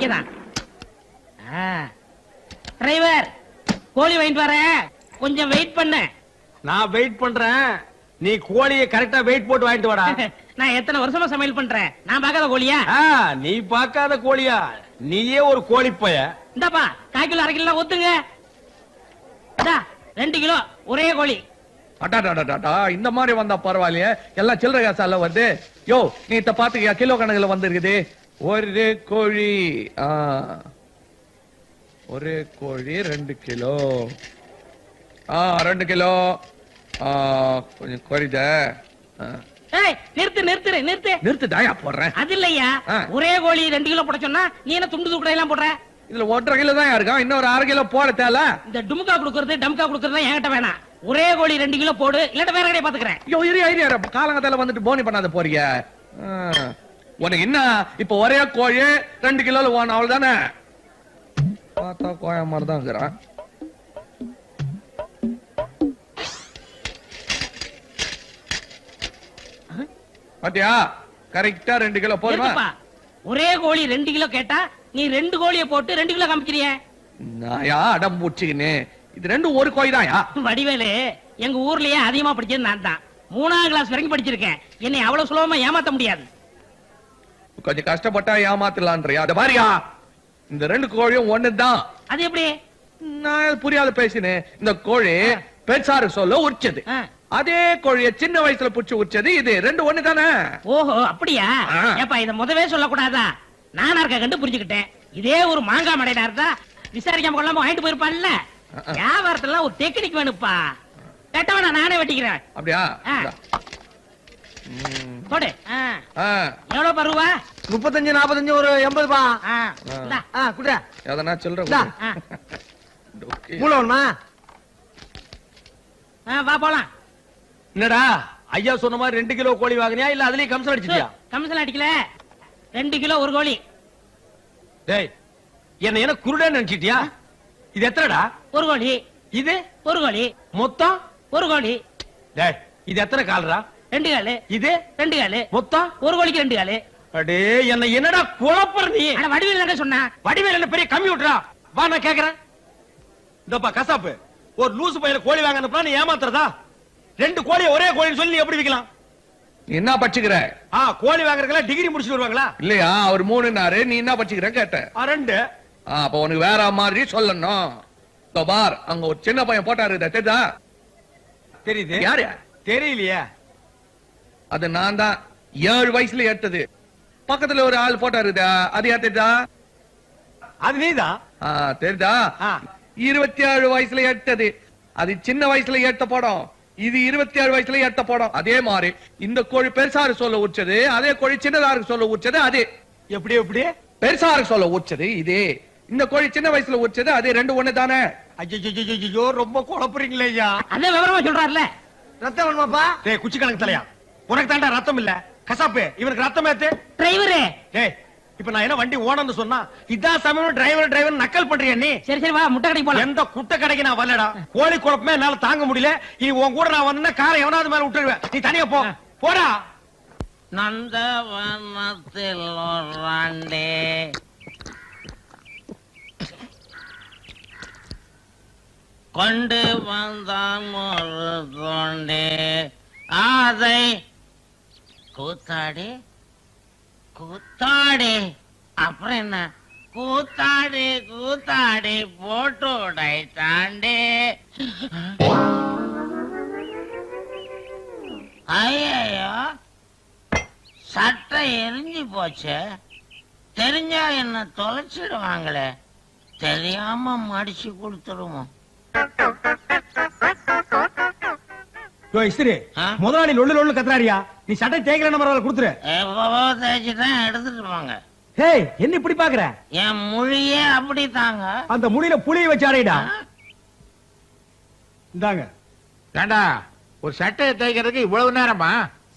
இங்கதான். டிரைவர் கோழி வாங்கிட்டு வரேன் கொஞ்சம் வெயிட் பண்ண. நான் வெயிட் பண்றேன். நீ கோழியை கரெக்டா வெயிட் போட்டு வாங்கிட்டு வாடா. நான் எத்தனை வருஷமா சமையல் பண்றேன்? நான் பார்க்காத கோழியா? ஆ, நீ பார்க்காத கோழியா. நீயே ஒரு கோழி பைய இந்தாப்பா கால் கிலோ அரை கிலோ ஒத்துங்க. ரெண்டு கிலோ ஒரே கோழி. இந்த மாதிரி வந்தா பரவாயில்லையே. எல்லாம் சில்லறை காசால வந்து யோ நீ இத பாத்துக்கியா கிலோ கணக்குல வந்திருக்குது. ஒரு கோழி. ஆ. ஒரு கோழி ரெண்டு கிலோ. ஆ ரெண்டு கிலோ. ஆ, கொஞ்சம் குறைத நிறுத்து நிறுத்து நிறுத்து. நிறுத்து தாயா போடுறேன். அது இல்லையா. ஒரே கோழி ரெண்டு கிலோ போட சொன்னா நீ என்ன துண்டு தூக்கடை எல்லாம் போடுற? இதுல ஒன்றரை கிலோ தான் இருக்கான் இன்னொரு அரை கிலோ போட தேல இந்த டுமுக்கா குடுக்கறது டம்கா குடுக்கறது என்கிட்ட வேணாம். ஒரே கோழி ரெண்டு கிலோ போடு இல்லாட்ட வேற கடையை பாத்துக்கிறேன். ஐயோ இரு இரு காலங்கத்தால வந்துட்டு போனி பண்ணாத போறீங்க. உனக்கு என்ன? இப்ப ஒரே கோழி ரெண்டு கிலோல ஓன அவ்வளவுதானே? பார்த்தா கோய மாதிரி தான் இருக்கிறான். பாத்தியா? கரெக்டா ரெண்டு கிலோ இருக்குப்பா ஒரே கோழி ரெண்டு கிலோ கேட்டா நீ ரெண்டு கோழியை போட்டு ரெண்டு கிலோ காமிக்கிறிய? நாயா அடம் பூச்சிக்கின்னு இது ரெண்டும் ஒரு கோழி தான்யா வடிவேலு எங்க ஊர்லயே அதிகமா படிச்சது நான் தான் மூணாம் கிளாஸ் வரைக்கும் படிச்சிருக்கேன். என்னை அவ்வளவு சுலபமா ஏமாத்த முடியாது. கொஞ்சம் கஷ்டப்பட்டா ஏமாத்தலான்றியா அத பாரியா இந்த ரெண்டு கோழியும் ஒண்ணுதான். அது எப்படி? நான் புரியாத பேசினேன். இந்த கோழி பெருசாரு சொல்ல உரிச்சது. அதே கோழிய சின்ன வயசுல புடிச்சு உரிச்சது இது. ரெண்டு ஒண்ணு தானே ஓஹோ அப்படியா. ஏப்பா இத முதவே சொல்லக்கூடாதா? நானா இருக்க கண்டு புரிஞ்சுக்கிட்டேன். இதே ஒரு மாங்காய் மடையில இருந்தா விசாரிக்காம கொள்ளாம வாங்கிட்டு போயிருப்பான்ல. வியாபாரத்துல ஒரு டெக்னிக் வேணுப்பா. வேணாம் நானே வெட்டிக்கிறேன். அப்படியா. போடு. எவ்வளவு பருவா முப்பத்தஞ்சு நாப்பத்தஞ்சு ஒரு எண்பதுப்பா. குடுற. எதனா சொல்ற இந்தா. ஆ. மூளை வேணுமா? ஆ, வா போலாம். என்னடா ஐயா சொன்ன மாதிரி ரெண்டு கிலோ கோழி வாங்குனியா? இல்ல அதுலயே கம்சம் அடிச்சிட்டியா? கமிஷன் அடிக்கல. ரெண்டு கிலோ ஒரு கோழி. டேய் என்ன என்ன குருடன்னு நினைச்சிட்டியா? இது எத்தனைடா? ஒரு கோழி. இது? ஒரு கோழி. மொத்தம்? ஒரு கோழி. டேய் இது எத்தனை கால்ரா? ரெண்டு காலு. இது? ரெண்டு காலு. மொத்தம்? ஒரு கோழிக்கு ரெண்டு காலு. அடே என்ன என்னடா குழப்பற நீ? வடிவேல் என்ன சொன்னா? வடிவேல் என்ன பெரிய கம்ப்யூட்டரா? வா நான் கேக்குறேன். இந்தப்பா கசாப்பு. ஒரு லூசு பையல கோழி வாங்க அனுப்புனா நீ ஏமாத்துறதா? ரெண்டு கோழியை ஒரே கோழின்னு சொல்லி நீ எப்படி விக்கலாம் நீ என்ன பச்சுக்கிற ஆ கோழி வாங்குறதுல டிகிரி முடிச்சுட்டு வருவாங்களா? இல்லையா? அவர் மூணுனாரு நீ என்ன பச்சுக்கிற கேட்ட ஆ, ரெண்டு. ஆ, அப்ப உனக்கு வேற மாதிரி சொல்லணும். இதோ பார் அங்க ஒரு சின்ன பையன் போட்டாரு இதை தெரியுதா? தெரியுது. யாரு? தெரியலையே. அது நான் தான். ஏழு வயசுல எடுத்தது. பக்கத்துல ஒரு ஆள் போட்டாரு இத அது யார் தெரியுதா? அது நீதான் ஆ, தெரியுதா? ஆ. இருபத்தி ஏழு வயசுல எடுத்தது அது சின்ன வயசுல எடுத்த படம். இது இருபத்தி ஏழு வயசுல எடுத்த படம். அதே மாதிரி இந்த கோழி பெருசாரு சொல்ல உச்சது அதே கோழி சின்னதாருக்கு சொல்ல உச்சது அது. எப்படி எப்படி? பெருசாருக்கு சொல்ல உச்சது இதே. இந்த கோழி சின்ன வயசுல உச்சது அது ரெண்டு ஒண்ணு தானே. ஐயோ ரொம்ப குழப்புறீங்களே ஐயா. அதே விவரமா சொல்றாருல. ரத்தம் வேணுமாப்பா? டேய் குச்சி கணக்கு தலையா? உனக்கு தாண்டா ரத்தம் இல்ல. கசாப்பு இவனுக்கு ரத்தம் ஏத்து. டிரைவரு டேய் இப்ப நான் என்ன வண்டி ஓனர்னு சொன்னா இதான் சமயம் டிரைவர் டிரைவர் நக்கல் பண்றியா நீ? சரி சரி வா முட்டை கடைக்கு போலாம். எந்த குட்டை கடைக்கு நான் வரலடா. கோழி குழப்பமே என்னால தாங்க முடியல. இனி உன் கூட நான் வந்தா காரை எவனாவது மேல விட்டுருவேன். நீ தனியா போ. போடா. நந்தவனத்தில் ஒராண்டே கொண்டு வந்தான் ஒரு தோண்டே. அதை கூத்தாடி கூத்தாடி. அப்புறம் என்ன? கூத்தாடி கூத்தாடி போட்டு உடைத்தாண்டே ஐயோ சட்டை எரிஞ்சு போச்சு. தெரிஞ்சா என்ன தொலைச்சிடுவாங்களே? தெரியாம மடிச்சு கொடுத்துருவோம்? முதலாளி லொள்ளு லொள்ளு கத்துறாரியா? நீ சட்டை தேய்க்கிற நம்பர் கொடுத்துரு. எப்பவோ தேய்ச்சி தான் எடுத்துட்டு போங்க ஹேய் என்ன இப்படி பாக்குற என் மொழியே அப்படித்தாங்க. அந்த முடியில புளிய வச்சு அறையிடா இந்தாங்க. ஏண்டா ஒரு சட்டையை தைக்கிறதுக்கு இவ்வளவு நேரமா?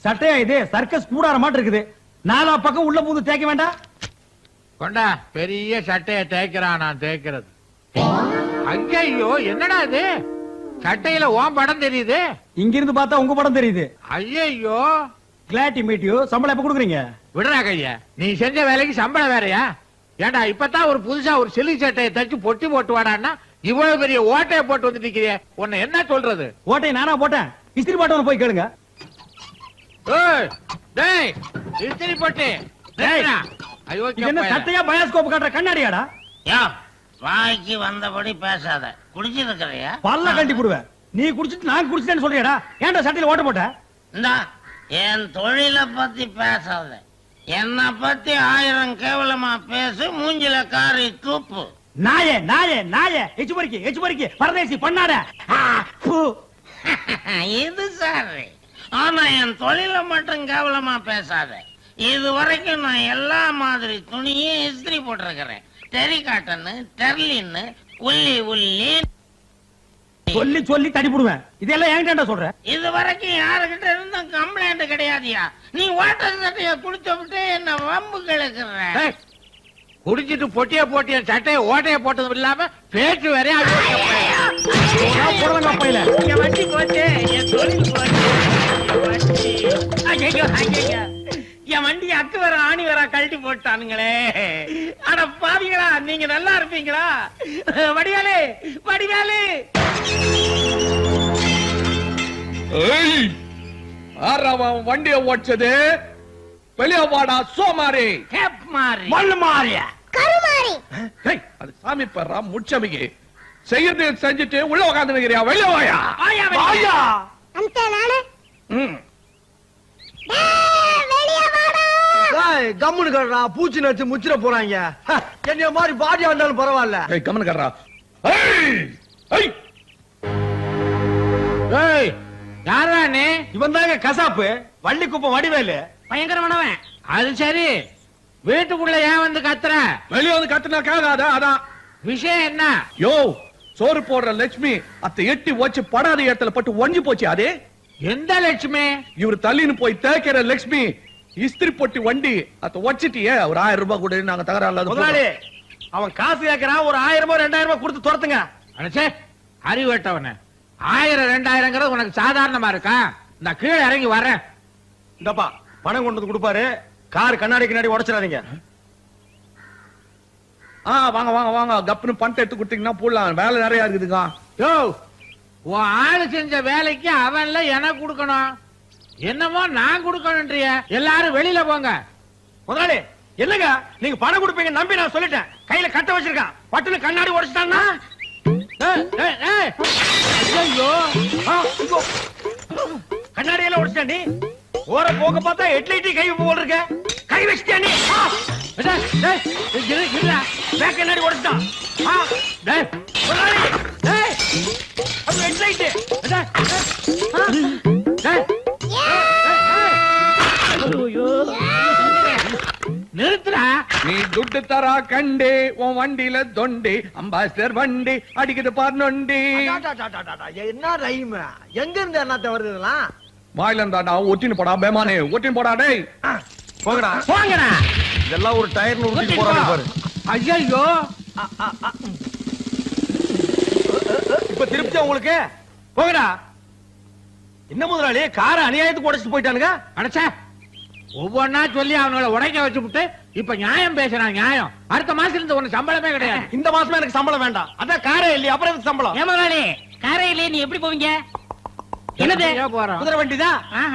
சட்டையா இது? சர்க்கஸ் கூடார மாட்டு இருக்குது. நாலா பக்கம் உள்ள பூந்து தேய்க்க வேண்டாம். கொண்டா பெரிய சட்டையை தேய்க்கிறான் நான் தேய்க்கிறது. ஐயோ என்னடா இது? சட்டையில ஓம் படம் தெரியுது? இங்க இருந்து பார்த்தா உங்க படம் தெரியுது. ஐயோ கிளாட்டி மீட் யூ சம்பளம் எப்ப கொடுக்குறீங்க? விடுறா கைய. நீ செஞ்ச வேலைக்கு சம்பளம் வேறயா? ஏண்டா இப்பதான் ஒரு புதுசா ஒரு சில்லி சட்டையை தச்சு பொட்டி போட்டு வாடான்னா இவ்வளவு பெரிய ஓட்டையை போட்டு வந்துட்டு உன்னை என்ன சொல்றது? ஓட்டையை நானா போட்டேன். இஸ்திரி போட்டவன போய் கேளுங்க. ஏய், டேய் இஸ்திரி போட்டு. ஐயோ என்ன சட்டையா பயாஸ்கோப் காட்டுற கண்ணாடியாடா? யா வாய்க்கு வந்தபடி பேசாத. குடிச்சிருக்கிறியா? பல்ல கட்டி போடுவேன். நீ குடிச்சிட்டு நான் குடிச்சிட்டேன்னு சொல்றியாடா? ஏன்டா சட்டையில ஓட்ட போட்ட? இந்தா என் தொழிலை பத்தி பேசாத. என்ன பத்தி ஆயிரம் கேவலமா பேசு மூஞ்சில காரி தூப்பு. நாயே நாயே நாயே. எச்சு பறிக்கி எச்சு பறிக்கி. பரதேசி ஃபு. இது சாரு. ஆனா என் தொழிலை மட்டும் கேவலமா பேசாத. இது வரைக்கும் நான் எல்லா மாதிரி துணியும் இஸ்திரி போட்டிருக்கிறேன். டெரி காட்டனு டெர்லின்னு உள்ளி உள்ளி சொல்லி சொல்லி தடி போடுவேன். இதெல்லாம் என்கிட்ட சொல்ற? இது வரைக்கும் யாருகிட்ட இருந்தும் கம்ப்ளைண்ட் கிடையாதுயா. நீ வாட்டர் சட்டைய குடிச்ச விட்டு என்ன வம்பு கிழக்குற குடிச்சிட்டு பொட்டிய போட்டிய சட்டையை ஓட்டைய போட்டதும் இல்லாம பேச்சு வேற பையில என் வண்டி போச்சு. என் தொழில் போச்சு. என் வண்டி. அக்கு வர ஆணி வர கழட்டி போட்டானுங்களே பாவிங்களா நீங்க நல்லா இருப்பீங்களா? வடிவேலு வடிவேலு. ஆறாவன் வண்டிய ஓடிச்சது வெளிய வாடா சோமாரி. கேப் மாறி. மண்ணு மாறிய கருமாறி. அது சாமி பர்றா முச்சமிக்கு செய்யறது செஞ்சுட்டு உள்ள உட்காந்து வெளிய வாயா. வாயா அந்த நானே. கம்முனு கடுறா பூச்சி நச்சு முச்சிர போறாங்க. என்னைய மாதிரி பாடியா இருந்தாலும் பரவாயில்ல. கம்மனு ஏய் யாரா நீ? இவன் தாங்க கசாப்பு. வள்ளி குப்பம் வடிவேலு. பயங்கரமானவன். அது சரி. வீட்டுக்குள்ள ஏன் வந்து கத்துற? வெளிய வந்து கத்துனா கேட்காத அதான். விஷயம் என்ன? யோ சோறு போடுற லட்சுமி அத்த எட்டி வச்சு படாத இடத்துல பட்டு ஒஞ்சி போச்சு அதே? எந்த லட்சுமி? இவர் தள்ளின்னு போய் தேய்க்கிற லட்சுமி இஸ்திரி பொட்டி வண்டி அத வச்சிட்டியே ஒரு ஆயிரம் ரூபாய் கூட நாங்க தகராறு முதலாளி அவன் காசு கேட்கறான் ஒரு ஆயிரம் ரூபாய் ரெண்டாயிரம் ரூபாய் கொடுத்து துரத்துங்க. அடச்சே அறிவட்டவன ஆயிரம் ரெண்டாயிரங்கிறது உனக்கு சாதாரணமா இருக்கா? இந்த கீழே இறங்கி வரேன் இந்தப்பா பணம் கொண்டு வந்து கொடுப்பாரு. கார் கண்ணாடி கண்ணாடி உடைச்சிடாதீங்க. ஆ வாங்க வாங்க வாங்க. கப்புன்னு பணத்தை எடுத்து கொடுத்தீங்கன்னா போடலாம். வேலை நிறைய இருக்குதுங்க யோ உன் ஆளு செஞ்ச வேலைக்கு அவன்ல எனக்கு கொடுக்கணும். என்னமோ நான் கொடுக்கணும்ன்றிய. எல்லாரும் வெளியில போங்க. முதலாளி என்னங்க? நீங்க பணம் கொடுப்பீங்க நம்பி நான் சொல்லிட்டேன். கையில கட்ட வச்சிருக்கான். பட்டுன்னு கண்ணாடி உடைச்சிட்டான்னா? ஏய், ஆ, கண்ணாடி எல்லாம் உடைச்சிட்டா நீ. ஓர போக பார்த்தா ஹெட்லைட்டி கை போல் இருக்க. கை வச்சிட்டியா நீ? ஆ, டேய், உடைச்சிட்டான் இரு, கண்ணாடி உடைச்சிட்டான். நீ துட்டு தரா கண்டே உன் வண்டியில தொண்டி. அம்பாசிடர் வண்டி அடிக்குது பார் நொண்டி. என்ன ரைம்? எங்க இருந்து என்னத்த வருது இதெல்லாம்? வாயில இருந்தாடா ஒட்டின்னு போடா பேமானே ஒட்டின்னு போடா டேய். போங்கடா. போங்கடா. இதெல்லாம் ஒரு டயர்னு ஊத்தி போறாங்க பாரு. ஐயோ இப்ப திருப்தி உங்களுக்கு? போங்கடா. என்ன முதலாளி? கார அநியாயத்துக்கு உடைச்சிட்டு போயிட்டானுங்க? அடைச்சா. ஒவ்வொன்னா சொல்லி அவங்கள உடைக்க வச்சுப்புட்டு இப்ப நியாயம் பேசுறான் நியாயம். அடுத்த மாசம் இருந்து உனக்கு சம்பளமே கிடையாது. இந்த மாசமே எனக்கு சம்பளம் வேண்டாம். அதான் காரே இல்லையா அப்புறம் எதுக்கு சம்பளம்? ஏன் முதலாளி காரையிலே நீ எப்படி போவீங்க? என்னது? போறோம் குதிரை வண்டி தான் ஆஹா.